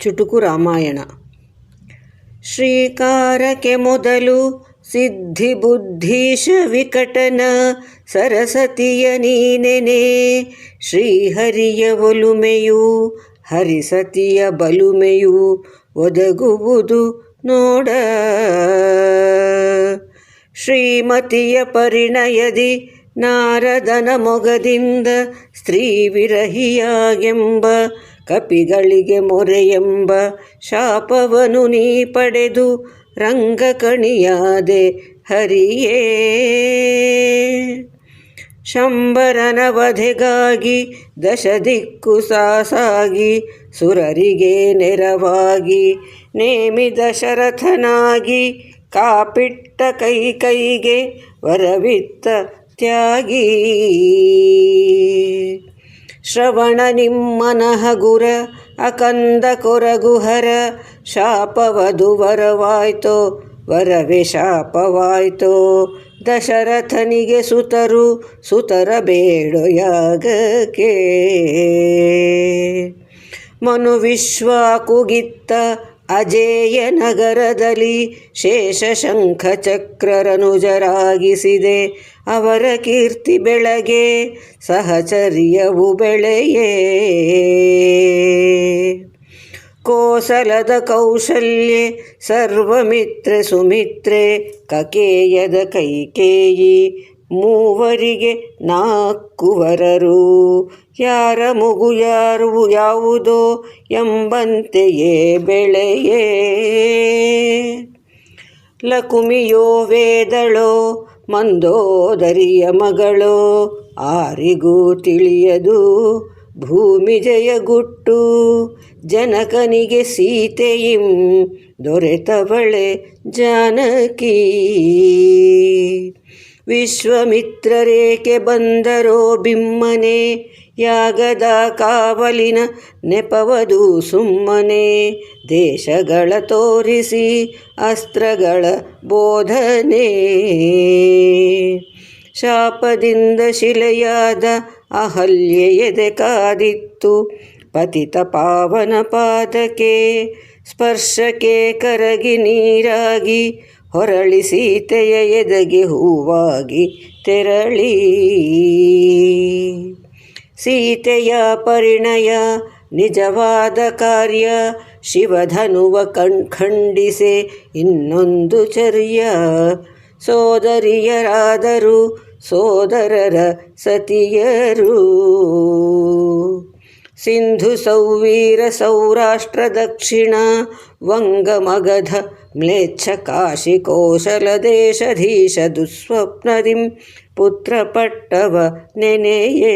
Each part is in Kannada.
ಚುಟುಕು ರಾಮಾಯಣ. ಶ್ರೀಕಾರಕ್ಕೆ ಮೊದಲು ಸಿದ್ಧಿ ಬುದ್ಧೀಶ ವಿಕಟನ ಸರಸ್ವತಿಯ ನೀನೆನೆ ಶ್ರೀಹರಿಯ ಒಲುಮೆಯು ಹರಿಸತಿಯ ಬಲುಮೆಯು ಒದಗುವುದು ನೋಡ. ಶ್ರೀಮತಿಯ ಪರಿಣಯದಿ ನಾರದನ ಮೊಗದಿಂದ ಸ್ತ್ರೀ ವಿರಹಿಯಾಗೆಂಬ ಕಪಿಗಳಿಗೆ ಎಂಬ ಶಾಪವನು ನೀ ಪಡೆದು ರಂಗಕಣಿಯಾದೆ ಹರಿಯೇ. ಶಂಬರನ ವಧೆಗಾಗಿ ದಶ ದಿಕ್ಕು ಸಾಸಾಗಿ ಸುರರಿಗೆ ನೆರವಾಗಿ ನೇಮಿ ದಶರಥನಾಗಿ ಕಾಪಿಟ್ಟ ಕೈ ಕೈಗೆ ವರವಿತ್ತ ತ್ಯಾಗಿ. ಶ್ರವಣ ನಿಮ್ಮನಹ ಗುರ, ಅಕಂದ ಕೊರಗುಹರ, ಶಾಪವಧು ವರವಾಯ್ತೋ, ವರವೇ ಶಾಪವಾಯ್ತೋ, ದಶರಥನಿಗೆ ಸುತರು, ಸುತರ ಬೇಡೊಯಾಗಕ್ಕೆ ಮನು ವಿಶ್ವ ಕುಗಿತ್ತ ಅಜೇಯ ನಗರದಲ್ಲಿ ಶೇಷ ಶಂಖ ಚಕ್ರರನುಜರಾಗಿಸಿದೆ ಅವರ ಕೀರ್ತಿ ಬೆಳಗೆ ಸಹಚರ್ಯವು ಬೆಳೆಯೇ. ಕೋಸಲದ ಕೌಶಲ್ಯೆ, ಸರ್ವಮಿತ್ರೆ ಸುಮಿತ್ರೆ, ಕಕೇಯದ ಕೈಕೇಯಿ ಮೂವರಿಗೆ ನಾಲ್ಕು ವರರು ಯಾರ ಮಗು ಯಾರು ಯಾವುದೋ ಎಂಬಂತೆಯೇ ಬೆಳೆಯೇ. ಲಕುಮಿಯೋ ವೇದಳೋ, ಮಂದೋದರಿಯ ಮಗಳೋ, ಆರಿಗೂ ತಿಳಿಯದು ಭೂಮಿ ಜಯಗುಟ್ಟು. ಜನಕನಿಗೆ ಸೀತೆಯಿಂ, ದೊರೆತವಳೆ ಜಾನಕಿ. ವಿಶ್ವಮಿತ್ರರೇಕೆ ಬಂದರೋ ಬಿಮ್ಮನೆ? ಯಾಗದ ಕಾವಲಿನ ನೆಪವದು ಸುಮ್ಮನೆ. ದೇಶಗಳ ತೋರಿಸಿ ಅಸ್ತ್ರಗಳ ಬೋಧನೆ. ಶಾಪದಿಂದ ಶಿಲೆಯಾದ ಅಹಲ್ಯೆ ಎದೆ ಕಾದಿತ್ತು. ಪತಿತ ಪಾವನ ಪಾದಕ್ಕೆ ಸ್ಪರ್ಶಕ್ಕೆ ಕರಗಿ ನೀರಾಗಿ ಹೊರಳಿ ಸೀತೆಯ ಎದೆಗೆ ಹೂವಾಗಿ ತೆರಳಿ. ಸೀತೆಯ ಪರಿಣಯ, ನಿಜವಾದ ಕಾರ್ಯ, ಶಿವಧನುವ ಕಣ್ ಖಂಡಿಸೆ ಇನ್ನೊಂದು ಚರ್ಯ. ಸೋದರಿಯರಾದರು ಸೋದರರ ಸತಿಯರು. ಸಿಂಧು ಸೌವೀರ ಸೌರಾಷ್ಟ್ರ ದಕ್ಷಿಣ ವಂಗ ಮಗಧ ಮ್ಲೇಚ್ಛ ಕಾಶಿ ಕೋಶಲ पुत्रपट्टव ದುಸ್ವಪ್ನದಿಂ ಪುತ್ರ ಪಟ್ಟವ ನೆನೆಯೇ.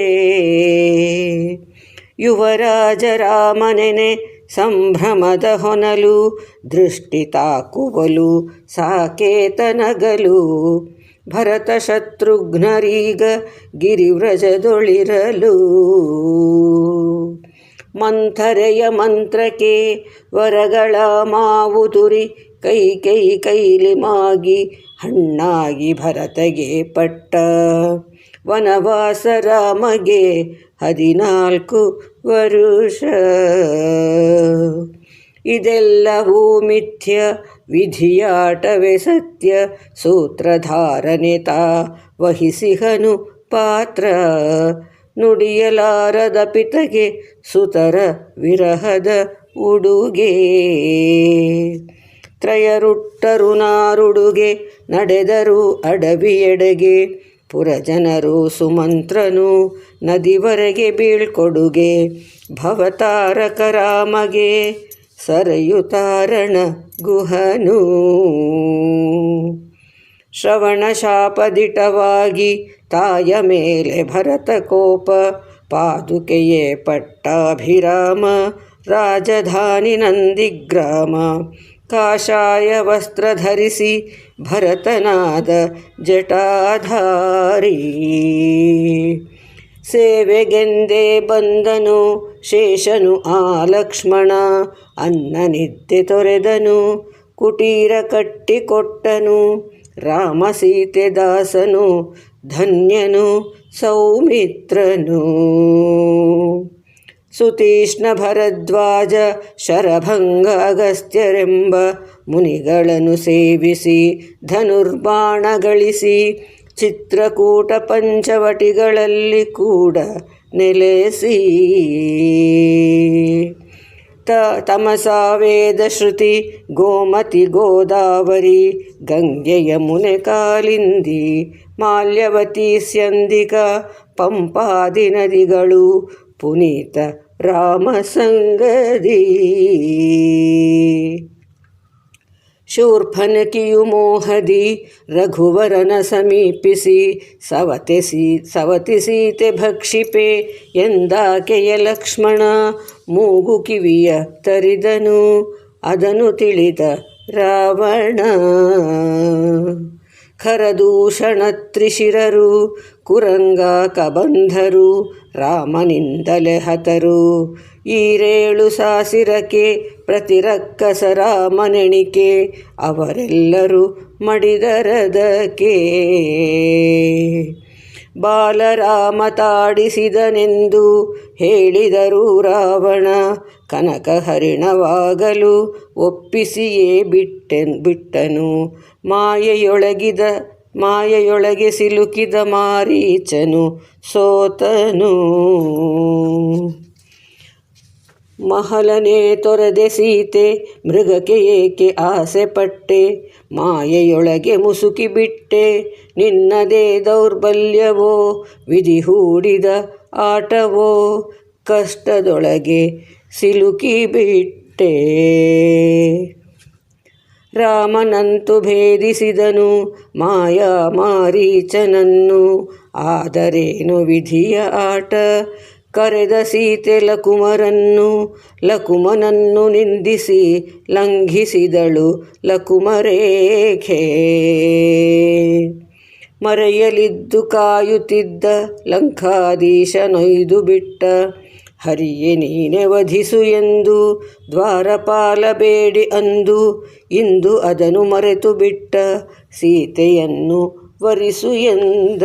ಯುವರಾಜ ರಾಮನೆನೆ ಸಂಭ್ರಮದ ಹೊನಲು ದೃಷ್ಟಿ ತಾಕುವಲು ಸಾಕೇತನಗಲು ಭರತ ಶತ್ರುಘ್ನರೀಗ ಗಿರಿವ್ರಜದೊಳಿರಲು. ಮಂಥರೆಯ ಮಂತ್ರಕ್ಕೆ ವರಗಳ ಮಾವುದುರಿ ಕೈ ಕೈ ಕೈಲಿ ಮಾಗಿ ಹಣ್ಣಾಗಿ ಭರತಗೆ ಪಟ್ಟ. ವನವಾಸ ರಾಮಗೆ ಹದಿನಾಲ್ಕು ವರುಷ. ಇದೆಲ್ಲವೂ ಮಿಥ್ಯ ವಿಧಿಯಾಟವೇ ಸತ್ಯ. ಸೂತ್ರಧಾರನೆ ತಾ ವಹಿಸಿಹನು ಪಾತ್ರ. ನುಡಿಯಲಾರದ ಪಿತಗೆ ಸುತರ ವಿರಹದ ಉಡುಗೆ. ತ್ರಯರುಟ್ಟರು ನಾರುಡುಗೆ ನಡೆದರು ಅಡವಿಯೆಡೆಗೆ. ಪುರಜನರು ಸುಮಂತ್ರನು ನದಿವರೆಗೆ ಬೀಳ್ಕೊಡುಗೆ. ಭವತಾರಕ ರಾಮಗೆ ಸರಯುತಾರಣ ಗುಹನು. ಶ್ರವಣ ಶಾಪದಿಟವಾಗಿ ತಾಯ ಮೇಲೆ ಭರತ ಕೋಪ. ಪಾದುಕೆಯೇ ಪಟ್ಟಾಭಿರಾಮ, ರಾಜಧಾನಿ ನಂದಿಗ್ರಾಮ. ಕಾಷಾಯ ವಸ್ತ್ರ ಧರಿಸಿ ಭರತನಾದ ಜಟಾಧಾರಿ. ಸೇವೆಗೆಂದೇ ಬಂದನು, ಶೇಷನು ಆ ಲಕ್ಷ್ಮಣ, ಅನ್ನ ನಿದ್ದೆ ತೊರೆದನು, ಕುಟೀರ ಕಟ್ಟಿಕೊಟ್ಟನು, ರಾಮ ಸೀತೆ ದಾಸನು, ಧನ್ಯನು, ಸೌಮಿತ್ರನು. ಸುತೀಷ್ಣ ಭರದ್ವಾಜ ಶರಭಂಗ ಅಗಸ್ತ್ಯರೆಂಬ ಮುನಿಗಳನ್ನು ಸೇವಿಸಿ ಧನುರ್ಬಾಣ ಗಳಿಸಿ ಚಿತ್ರಕೂಟ ಪಂಚವಟಿಗಳಲ್ಲಿ ಕೂಡ ನೆಲೆಸಿ. ತ ತಮಸಾವೇದ ಶ್ರುತಿ ಗೋಮತಿ ಗೋದಾವರಿ ಗಂಗೆಯ ಮುನೆ ಕಾಲಿಂದಿ ಮಾಲ್ಯವತಿ ಸ್ಯಂದಿಕ ಪಂಪಾದಿ ನದಿಗಳು ಪುನೀತ ರಾಮಸಂಗದಿ. ಶೂರ್ಫನಕಿಯು ಮೋಹದಿ ರಘುವರನ ಸಮೀಪಿಸಿ, ಸವತೆ ಸೀ, ಸವತಿ ಸೀತೆ ಭಕ್ಷಿಪೆ ಎಂದಾಕೆಯ ಲಕ್ಷ್ಮಣ ಮೂಗು ಕಿವಿಯ ತರಿದನು, ಅದನು ತಿಳಿದ ರಾವಣ. ಖರದೂಷಣ ತ್ರಿಶಿರರು ಕುರಂಗ ಕಬಂಧರು ರಾಮನಿಂದಲೆ ಹತರು. ಈರೇಳು ಸಾಸಿರಕೆ ಪ್ರತಿರಕ್ಕಸ ರಾಮನೆಣಿಕೆ ಅವರೆಲ್ಲರೂ ಮಡಿದರದಕ್ಕೆ. ಬಾಲರಾಮ ತಾಡಿಸಿದನೆಂದು ಹೇಳಿದರು ರಾವಣ. ಕನಕ ಹರಿಣವಾಗಲು ಒಪ್ಪಿಸಿಯೇ ಬಿಟ್ಟೆನ್ ಬಿಟ್ಟನು. ಮಾಯೆಯೊಳಗಿದ ಮಾಯೆಯೊಳಗೆ ಸಿಲುಕಿದ ಮಾರೀಚನು ಸೋತನು. ಮಹಲನೆ ತೊರೆದೆ ಸೀತೆ, ಮೃಗಕ್ಕೆ ಏಕೆ ಆಸೆ ಪಟ್ಟೆ? ಮಾಯೆಯೊಳಗೆ ಮುಸುಕಿ ಬಿಟ್ಟೆ. ನಿನ್ನದೇ ದೌರ್ಬಲ್ಯವೋ? ವಿಧಿ ಹೂಡಿದ ಆಟವೋ? ಕಷ್ಟದೊಳಗೆ ಸಿಲುಕಿ ಬಿಟ್ಟೆ. ರಾಮನಂತು ಭೇದಿಸಿದನು, ಮಾಯಾ ಮಾರೀಚನನ್ನು. ಆದರೇನು ವಿಧಿಯ ಆಟ? ಕರೆದ ಸೀತೆ ಲಕುಮರನ್ನು ಲಕುಮನನ್ನು ನಿಂದಿಸಿ ಲಂಘಿಸಿದಳು ಲಕುಮರೇಖೆ ಮರೆಯಲಿದ್ದು ಕಾಯುತ್ತಿದ್ದ ಲಂಕಾಧೀಶನೊಯ್ದು ಬಿಟ್ಟ, ಹರಿಯೇ ನೀನೆ ವಧಿಸು ಎಂದು ದ್ವಾರಪಾಲ ಬೇಡಿ ಅಂದು ಇಂದು ಅದನ್ನು ಮರೆತು ಬಿಟ್ಟ ಸೀತೆಯನ್ನು ವರಿಸು ಎಂದ.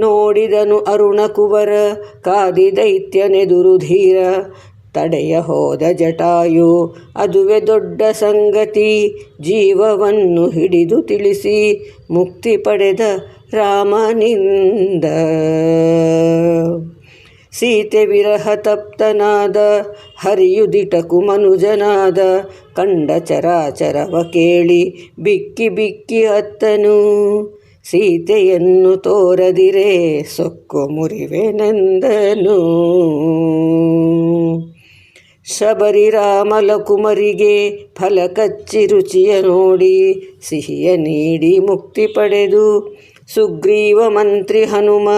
ನೋಡಿದನು ಅರುಣ ಕುವರ, ಕಾದಿ ದೈತ್ಯನೆದುರು ಧೀರ. ತಡೆಯ ಹೋದ ಜಟಾಯು, ಅದುವೆ ದೊಡ್ಡ ಸಂಗತಿ. ಜೀವವನ್ನು ಹಿಡಿದು ತಿಳಿಸಿ, ಮುಕ್ತಿ ಪಡೆದ ರಾಮನಿಂದ. ಸೀತೆ ವಿರಹ ತಪ್ತನಾದ, ಹರಿಯುದಿಟಕು ಮನುಜನಾದ. ಕಂಡ ಚರಾಚರವ ಕೇಳಿ, ಬಿಕ್ಕಿ ಬಿಕ್ಕಿ ಅತ್ತನು ಸೀತೆಯನ್ನು ತೋರದಿರೆ ಸೊಕ್ಕು ಮುರಿವೆನೆಂದನು. ಶಬರಿ ರಾಮಲ ಕುಮರಿಗೆ ಫಲ ಕಚ್ಚಿ ರುಚಿಯ ನೋಡಿ ಸಿಹಿಯ ನೀಡಿ ಮುಕ್ತಿ ಪಡೆದು ಸುಗ್ರೀವ ಮಂತ್ರಿ ಹನುಮ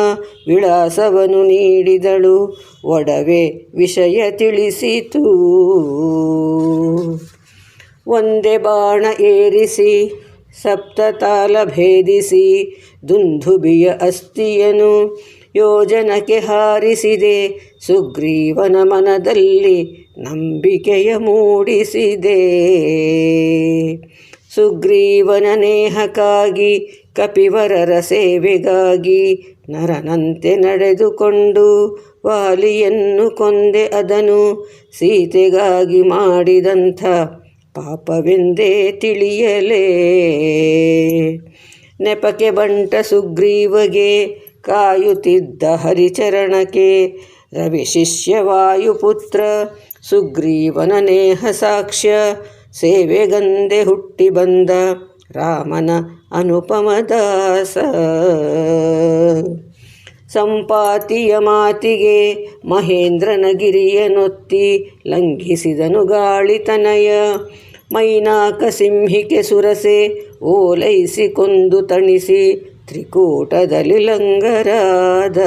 ವಿಳಾಸವನ್ನು ನೀಡಿದಳು. ಒಡವೆ ವಿಷಯ ತಿಳಿಸಿತು. ಒಂದೇ ಬಾಣ ಏರಿಸಿ ಸಪ್ತತಾಲ ಭೇದಿಸಿ ದುಂದುಬಿಯ ಅಸ್ಥಿಯನು ಯೋಜನಕ್ಕೆ ಹಾರಿಸಿದೆ, ಸುಗ್ರೀವನ ಮನದಲ್ಲಿ ನಂಬಿಕೆಯ ಮೂಡಿಸಿದೆ. ಸುಗ್ರೀವನ ನೇಹಕ್ಕಾಗಿ, ಕಪಿವರರ ಸೇವೆಗಾಗಿ ನರನಂತೆ ನಡೆದುಕೊಂಡು ವಾಲಿಯನ್ನು ಕೊಂದೆ ಅದನು, ಸೀತೆಗಾಗಿ ಮಾಡಿದಂಥ ಪಾಪವೆಂದೇ ತಿಳಿಯಲೇ. ನೆಪಕೆ ಬಂಟ ಸುಗ್ರೀವಗೆ ಕಾಯುತ್ತಿದ್ದ ಹರಿಚರಣಕ್ಕೆ ರವಿ ಶಿಷ್ಯ ವಾಯುಪುತ್ರ ಸುಗ್ರೀವನ ನೇಹ ಸಾಕ್ಷ್ಯ ಸೇವೆಗಂದೆ ಹುಟ್ಟಿ ಬಂದ ರಾಮನ ಅನುಪಮದಾಸ ಸಂಪಾತಿಯ ಮಾತಿಗೆ ಮಹೇಂದ್ರನ ಗಿರಿಯನೊತ್ತಿ ಲಂಘಿಸಿದನು ಗಾಳಿತನಯ ಮೈನಾಕ ಸಿಂಹಿಕೆ ಸುರಸೆ, ಓಲೈಸಿ ಕೊಂದು ತಣಿಸಿ, ತ್ರಿಕೂಟದಲ್ಲಿ ಲಂಗರಾದ.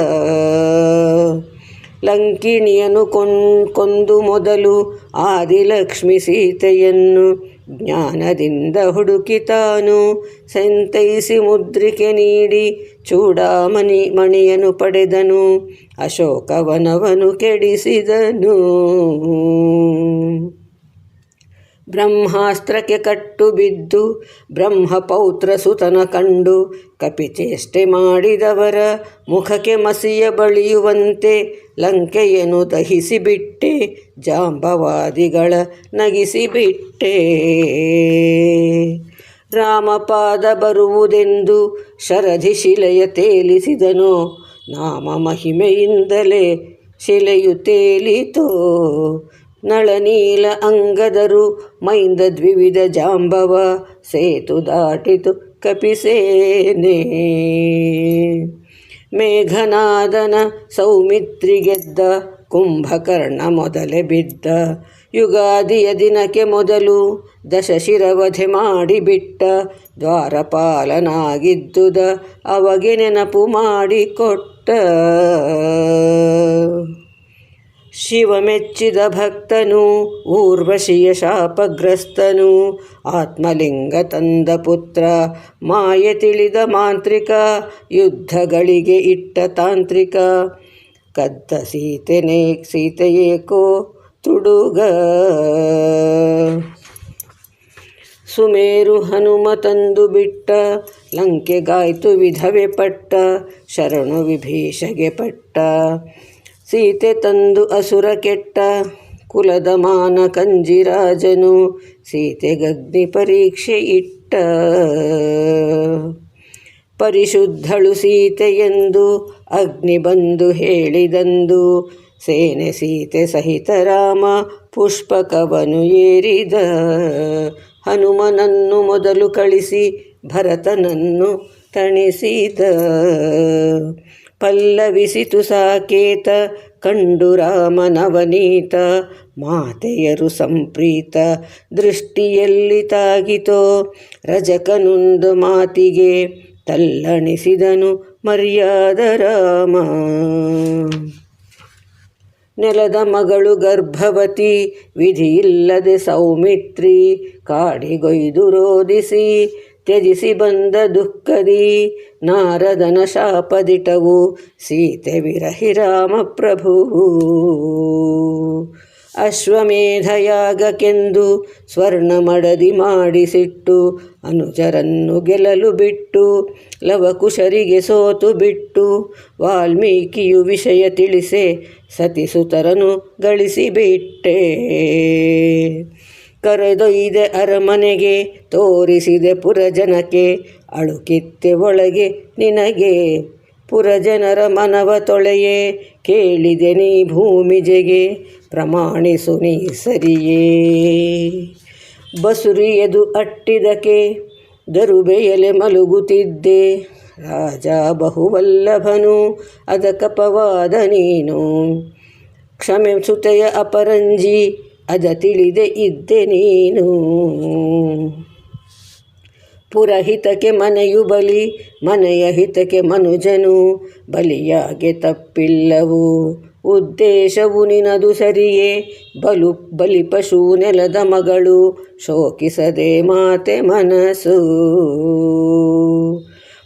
ಲಂಕಿಣಿಯನು ಕೊನ್ ಕೊಂದು ಮೊದಲು ಆದಿಲಕ್ಷ್ಮಿ ಸೀತೆಯನ್ನು ಜ್ಞಾನದಿಂದ ಹುಡುಕಿ ತಾನು ಸಂತೈಸಿ ಮುದ್ರಿಕೆ ನೀಡಿ ಚೂಡಾಮಣಿ ಮಣಿಯನು ಪಡೆದನು, ಅಶೋಕವನವನು ಕೆಡಿಸಿದನು. ಬ್ರಹ್ಮಾಸ್ತ್ರಕ್ಕೆ ಕಟ್ಟು ಬಿದ್ದು ಬ್ರಹ್ಮಪೌತ್ರ ಸುತನ ಕಂಡು ಕಪಿಚೇಷ್ಟೆ ಮಾಡಿದವರ ಮುಖಕ್ಕೆ ಮಸಿಯ ಬಳಿಯುವಂತೆ ಲಂಕೆಯನ್ನು ದಹಿಸಿಬಿಟ್ಟೆ, ಜಾಂಬವಾದಿಗಳ ನಗಿಸಿಬಿಟ್ಟೆ. ರಾಮಪಾದ ಬರುವುದೆಂದು ಶರಧಿ ಶಿಲೆಯ ತೇಲಿಸಿದನು. ನಾಮ ಮಹಿಮೆಯಿಂದಲೇ ಶಿಲೆಯು ತೇಲಿತೋ. ನಳನೀಲ ಅಂಗದರು ಮೈಂದ ದ್ವಿವಿಧ ಜಾಂಬವ ಸೇತು ದಾಟಿತು ಕಪಿಸೇನೆ. ಮೇಘನಾದನ ಸೌಮಿತ್ರಿ ಗೆದ್ದ ಕುಂಭಕರ್ಣ ಮೊದಲೇ ಬಿದ್ದ. ಯುಗಾದಿಯ ದಿನಕ್ಕೆ ಮೊದಲು ದಶಶಿರವಧೆ ಮಾಡಿಬಿಟ್ಟ ದ್ವಾರಪಾಲನಾಗಿದ್ದುದ ಅವಗೆ ನೆನಪು ಮಾಡಿಕೊಟ್ಟ. ಶಿವ ಮೆಚ್ಚಿದ ಭಕ್ತನು, ಊರ್ವಶಿಯ ಶಾಪಗ್ರಸ್ತನು, ಆತ್ಮಲಿಂಗ ತಂದ ಪುತ್ರ, ಮಾಯೆ ತಿಳಿದ ಮಾಂತ್ರಿಕ, ಯುದ್ಧಗಳಿಗೆ ಇಟ್ಟ ತಾಂತ್ರಿಕ. ಕದ್ದ ಸೀತೆನೇ ಸೀತೆಯೇಕೋ ತುಡುಗ. ಸುಮೇರು ಹನುಮ ತಂದು ಬಿಟ್ಟ, ಲಂಕೆಗಾಯ್ತು ವಿಧವೆ ಪಟ್ಟ, ಶರಣು ವಿಭೀಷಗೆ ಪಟ್ಟ. ಸೀತೆ ತಂದು ಅಸುರ ಕೆಟ್ಟ ಕುಲದ ಮಾನ ಕಂಜಿರಾಜನು ಸೀತೆಗಗ್ನಿ ಪರೀಕ್ಷೆ ಇಟ್ಟ. ಪರಿಶುದ್ಧಳು ಸೀತೆಯೆಂದು ಅಗ್ನಿ ಬಂದು ಹೇಳಿದಂದು ಸೇನೆ ಸೀತೆ ಸಹಿತ ರಾಮ ಪುಷ್ಪಕವನು ಏರಿದ. ಹನುಮನನ್ನು ಮೊದಲು ಕಳಿಸಿ ಭರತನನ್ನು ತಣಿಸಿದ. ಪಲ್ಲವಿಸಿತು ಸಾಕೇತ, ಕಂಡು ರಾಮನವನೀತ, ಮಾತೆಯರು ಸಂಪ್ರೀತ, ದೃಷ್ಟಿಯಲ್ಲಿ ತಾಗಿತೋ, ರಜಕನೊಂದು ಮಾತಿಗೆ ತಲ್ಲಣಿಸಿದನು ಮರ್ಯಾದ ರಾಮ. ನೆಲದ ಮಗಳು ಗರ್ಭವತಿ, ವಿಧಿಯಿಲ್ಲದೆ ಸೌಮಿತ್ರಿ, ಕಾಡಿಗೊಯ್ದು ರೋದಿಸಿ ತ್ಯಜಿಸಿ ಬಂದ ದುಃಖದಿ ನಾರದನ ಶಾಪದಿಟವು. ಸೀತೆ ವಿರಹಿ ರಾಮ ಪ್ರಭು ಅಶ್ವಮೇಧಯಾಗಕ್ಕೆಂದು ಸ್ವರ್ಣ ಮಡದಿ ಮಾಡಿಸಿಟ್ಟು ಅನುಜರನ್ನು ಗೆಲ್ಲಲು ಬಿಟ್ಟು ಲವಕುಶರಿಗೆ ಸೋತು ಬಿಟ್ಟು ವಾಲ್ಮೀಕಿಯು ವಿಷಯ ತಿಳಿಸೆ ಸತಿಸುತರನು ಗಳಿಸಿಬಿಟ್ಟೆ ಕರೆದೊಯ್ದೆ ಅರಮನೆಗೆ, ತೋರಿಸಿದೆ ಪುರಜನಕ್ಕೆ ಅಳುಕಿತ್ತೆ ಒಳಗೆ ನಿನಗೆ, ಪುರಜನರ ಮನವ ತೊಳೆಯೇ, ಕೇಳಿದೆ ನೀ ಭೂಮಿಜೆಗೆ ಪ್ರಮಾಣಿಸು ನೀ ಸರಿಯೇ. ಬಸುರಿಯದು ಅಟ್ಟಿದಕ್ಕೆ, ದರುಬೆಯಲೆ ಮಲಗುತ್ತಿದ್ದೆ, ರಾಜ ಬಹುವಲ್ಲಭನು ಅದಕಪವಾದ ನೀನು, ಕ್ಷಮೆ ಸುತೆಯ ಅಪರಂಜಿ ಅದ ತಿಳಿದೆ ಇದ್ದೆ ನೀನು. ಪುರಹಿತಕ್ಕೆ ಮನೆಯು ಬಲಿ, ಮನೆಯ ಹಿತಕ್ಕೆ ಮನುಜನು ಬಲಿಯಾಗೆ ತಪ್ಪಿಲ್ಲವು. ಉದ್ದೇಶವು ನಿನದು ಸರಿಯೇ, ಬಲು, ಬಲಿ ಪಶು ನೆಲದ ಮಗಳು ಶೋಕಿಸದೆ ಮಾತೆ ಮನಸ್ಸು.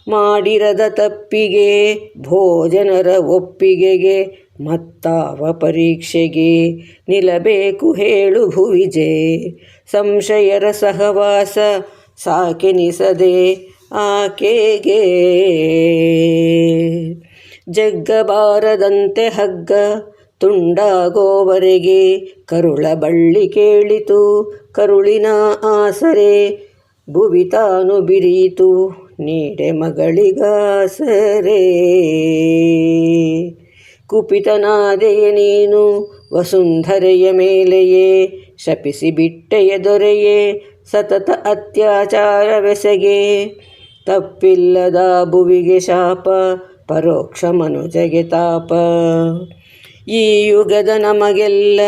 ಮಾಡಿರದ ತಪ್ಪಿಗೆ, ಭೋಜನರ ಒಪ್ಪಿಗೆಗೆ, ಮತ್ತಾವ ಪರೀಕ್ಷೆಗೆ ನಿಲ್ಲಬೇಕು ಹೇಳು ಭುವಿಜೆ. ಸಂಶಯರ ಸಹವಾಸ ಸಾಕೆನಿಸದೆ ಆಕೆಗೆ. ಜಗ್ಗಬಾರದಂತೆ ಹಗ್ಗ ತುಂಡಾಗೋವರೆಗೆ ಕರುಳ ಬಳ್ಳಿ ಕೇಳಿತು, ಕರುಳಿನ ಆಸರೆ ಭುವಿ ತಾನು ಬಿರಿಯಿತು. ನೀಡೆ ಮಗಳಿಗಾಸರೆ ಕುಪಿತನಾದೆಯ ನೀನು, ವಸುಂಧರೆಯ ಮೇಲೆಯೇ. ಶಪಿಸಿ ಬಿಟ್ಟೆಯ ದೊರೆಯೇ, ಸತತ ಅತ್ಯಾಚಾರವೆಸಗೆ. ತಪ್ಪಿಲ್ಲದ ಬುವಿಗೆ ಶಾಪ, ಪರೋಕ್ಷ ಮನುಜಗೆ ತಾಪ. ಈ ಯುಗದ ನಮಗೆಲ್ಲ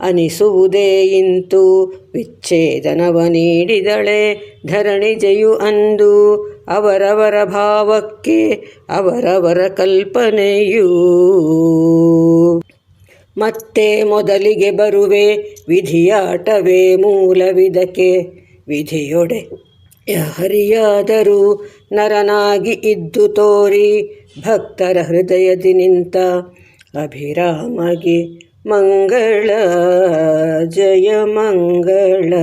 ಅನಿಸುವುದೇ ಇಂತು. ವಿಚ್ಛೇದನವ ನೀಡಿದಳೆ ಧರಣಿ ಜಯು ಅಂದು. ಅವರವರ ಭಾವಕ್ಕೆ ಅವರವರ ಕಲ್ಪನೆಯೂ. ಮತ್ತೆ ಮೊದಲಿಗೆ ಬರುವೆ ವಿಧಿಯಾಟವೇ ಮೂಲವಿದಕ್ಕೆ ವಿಧಿಯೊಡೆ ಯಾರಿಯಾದರೂ ನರನಾಗಿ ಇದ್ದು ತೋರಿ ಭಕ್ತರ ಹೃದಯದಿ ನಿಂತ ಅಭಿರಾಮಗೆ ಮಂಗಳ, ಜಯ ಮಂಗಳ.